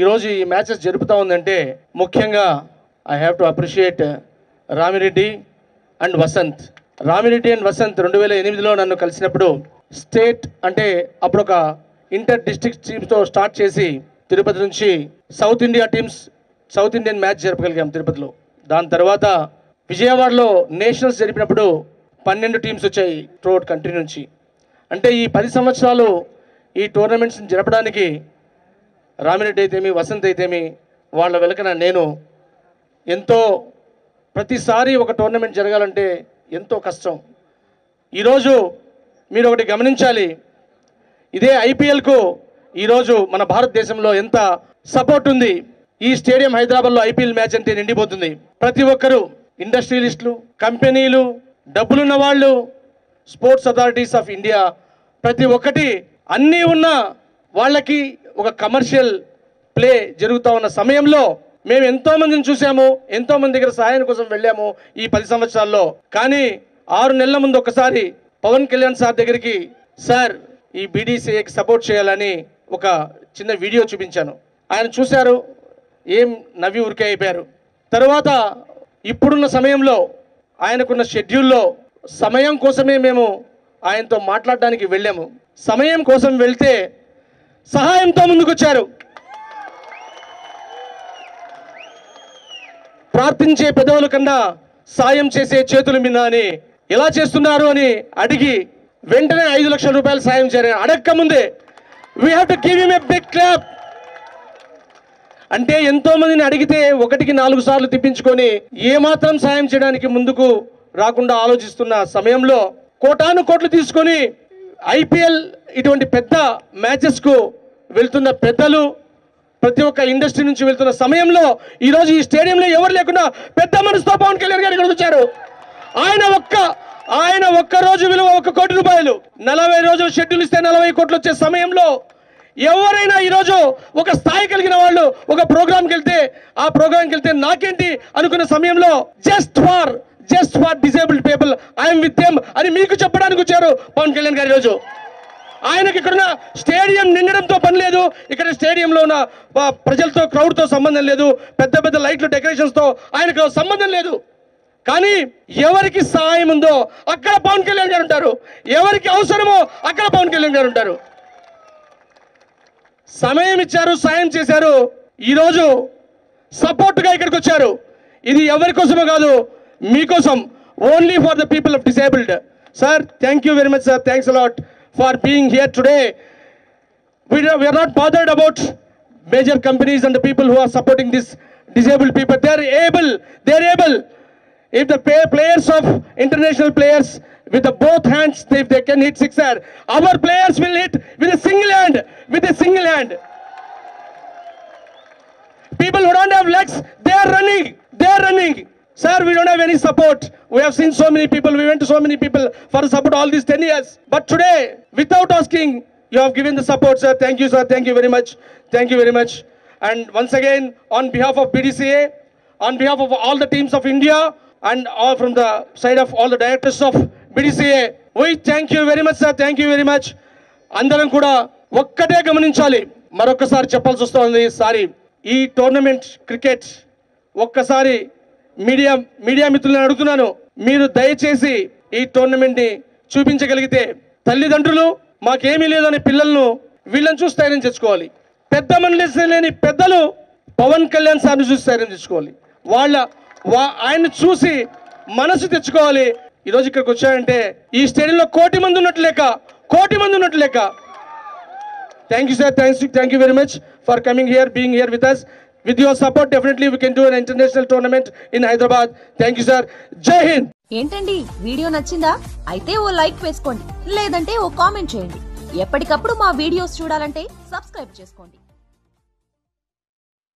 ఈరోజు ఈ మ్యాచెస్ జరుపుతూ ఉందంటే ముఖ్యంగా I have to appreciate Ramireddy and Vasanth. Ramireddy and Vasanth రెండు వేల ఎనిమిదిలో నన్ను కలిసినప్పుడు స్టేట్ అంటే అప్పుడు ఒక ఇంటర్ డిస్ట్రిక్ట్ టీమ్స్తో స్టార్ట్ చేసి తిరుపతి నుంచి South India teams South Indian match జరపగలిగాం తిరుపతిలో. దాని తర్వాత విజయవాడలో నేషనల్స్ జరిపినప్పుడు పన్నెండు టీమ్స్ వచ్చాయి త్రూఅవుట్ కంట్రీ నుంచి. అంటే ఈ పది సంవత్సరాలు ఈ టోర్నమెంట్స్ని జరపడానికి రామిరెడ్డి అయితేమి వసంత్ అయితేమి వాళ్ళ వెలకన నేను ఎంతో ప్రతిసారి ఒక టోర్నమెంట్ జరగాలంటే ఎంతో కష్టం. ఈరోజు మీరు ఒకటి గమనించాలి. ఇదే ఐపీఎల్కు ఈరోజు మన భారతదేశంలో ఎంత సపోర్ట్ ఉంది. ఈ స్టేడియం హైదరాబాద్లో ఐపీఎల్ మ్యాచ్ అంటే నిండిపోతుంది. ప్రతి ఒక్కరూ ఇండస్ట్రియలిస్టులు కంపెనీలు డబ్బులున్న వాళ్ళు స్పోర్ట్స్ అథారిటీస్ ఆఫ్ ఇండియా ప్రతి ఒక్కటి అన్నీ ఉన్న వాళ్ళకి ఒక కమర్షియల్ ప్లే జరుగుతూ ఉన్న సమయంలో మేము ఎంతోమందిని చూసాము ఎంతోమంది దగ్గర సహాయం కోసం వెళ్ళాము ఈ పది సంవత్సరాల్లో. కానీ ఆరు నెలల ముందు ఒకసారి పవన్ కళ్యాణ్ సార్ దగ్గరికి సార్ ఈ బీడీసీఏకి సపోర్ట్ చేయాలని ఒక చిన్న వీడియో చూపించాను. ఆయన చూశారు ఏం నవ్వి ఉరికే అయిపోయారు. తర్వాత ఇప్పుడున్న సమయంలో ఆయనకున్న షెడ్యూల్లో సమయం కోసమే మేము ఆయనతో మాట్లాడడానికి వెళ్ళాము. సమయం కోసం వెళ్తే సహాయంతో ముందుకొచ్చారు. ప్రార్థించే పెదవుల కన్నా సాయం చేసే చేతులు మీద అని ఎలా చేస్తున్నారు అని అడిగి వెంటనే ఐదు లక్షల రూపాయలు సాయం చేయాలని అడగక ముందే we have to give him a big clap అంటే ఎంతో మందిని అడిగితే ఒకటికి నాలుగు సార్లు తిప్పించుకొని ఏమాత్రం సాయం చేయడానికి ముందుకు రాకుండా ఆలోచిస్తున్న సమయంలో కోటాను కోట్లు తీసుకొని ఐపీఎల్ ఇటువంటి పెద్ద మ్యాచెస్కు వెళ్తున్న పెద్దలు ప్రతి ఒక్క ఇండస్ట్రీ నుంచి వెళ్తున్న సమయంలో ఈరోజు ఈ స్టేడియంలో ఎవరు లేకుండా పెద్ద మనసుతో పవన్ కళ్యాణ్ గారు ఇక్కడ వచ్చారు. ఆయన ఒక్క ఆయన ఒక్క రోజు విలువ ఒక కోటి రూపాయలు. నలభై రోజులు షెడ్యూల్ ఇస్తే నలభై కోట్లు వచ్చే సమయంలో ఎవరైనా ఈరోజు ఒక స్థాయి కలిగిన వాళ్ళు ఒక ప్రోగ్రామ్కి వెళ్తే ఆ ప్రోగ్రామ్కి వెళ్తే నాకేంటి అనుకున్న సమయంలో just for just for disabled people I'm with them అని మీకు చెప్పడానికి వచ్చారు పవన్ కళ్యాణ్ గారు ఈరోజు. ఆయనకి ఇక్కడున్న స్టేడియం నిండడంతో పని లేదు. ఇక్కడ స్టేడియంలో ఉన్న ప్రజలతో క్రౌడ్తో సంబంధం లేదు. పెద్ద పెద్ద లైట్లు డెకరేషన్స్తో ఆయనకు సంబంధం లేదు. కానీ ఎవరికి సహాయం ఉందో అక్కడ పవన్ కళ్యాణ్ గారు ఉంటారు. ఎవరికి అవసరమో అక్కడ పవన్ కళ్యాణ్ గారు ఉంటారు. సమయం ఇచ్చారు సాయం చేశారు. ఈరోజు సపోర్ట్గా ఇక్కడికి వచ్చారు. ఇది ఎవరి కోసమో కాదు మీకోసం only for the people of disabled sir thank you very much sir thanks a lot for being here today we are not bothered about major companies and people who are supporting this disabled people they are able they are able if the players of international players with the both hands, if they can hit sixer, our players will hit with a single hand, with a single hand. People who don't have legs, they are running, they are running. Sir, we don't have any support. We have seen so many people, we went to so many people for support all these 10 years. But today, without asking, you have given the support, sir. Thank you, sir. Thank you very much. Thank you very much. And once again, on behalf of BDCA, on behalf of all the teams of India, and all from the side of all the directors of BDCA ఓయ్ thank you very much sir thank you very much అందరం కూడా ఒక్కటే గమనించాలి. మరొకసారి చెప్పాల్సి వస్తుంది sorry. ఈ tournament cricket ఒక్కసారి మీడియా మీడియా మిత్రులను అడుగుతున్నాను. మీరు దయచేసి ఈ టోర్నమెంట్ని చూపించగలిగితే తల్లిదండ్రులు మాకేమీ లేదని పిల్లలను వీళ్ళని చూసి ధైర్యం తెచ్చుకోవాలి. పెద్ద మనసు లేని పెద్దలు పవన్ కళ్యాణ్ సార్ని చూసి ధైర్యం తెచ్చుకోవాలి. వాళ్ళ వా ఆయన్ని చూసి మనసు తెచ్చుకోవాలి. ఈరోజు ఇక్కడికి వచ్చారంటే ఈ స్టేడియంలో కోటి మంది ఉన్నట్టు లెక్క కోటి మంది ఉన్నట్టు లెక్క. Thank you sir thanks thank you very much for coming here being here with us with your support definitely we can do an international tournament in Hyderabad thank you sir Jai Hind ఏంటండి? Video నచ్చిందా? అయితే ఓ like వేసుకోండి లేదంటే ఓ comment చేయండి. ఎప్పటికప్పుడు మా videos చూడాలంటే subscribe చేసుకోండి.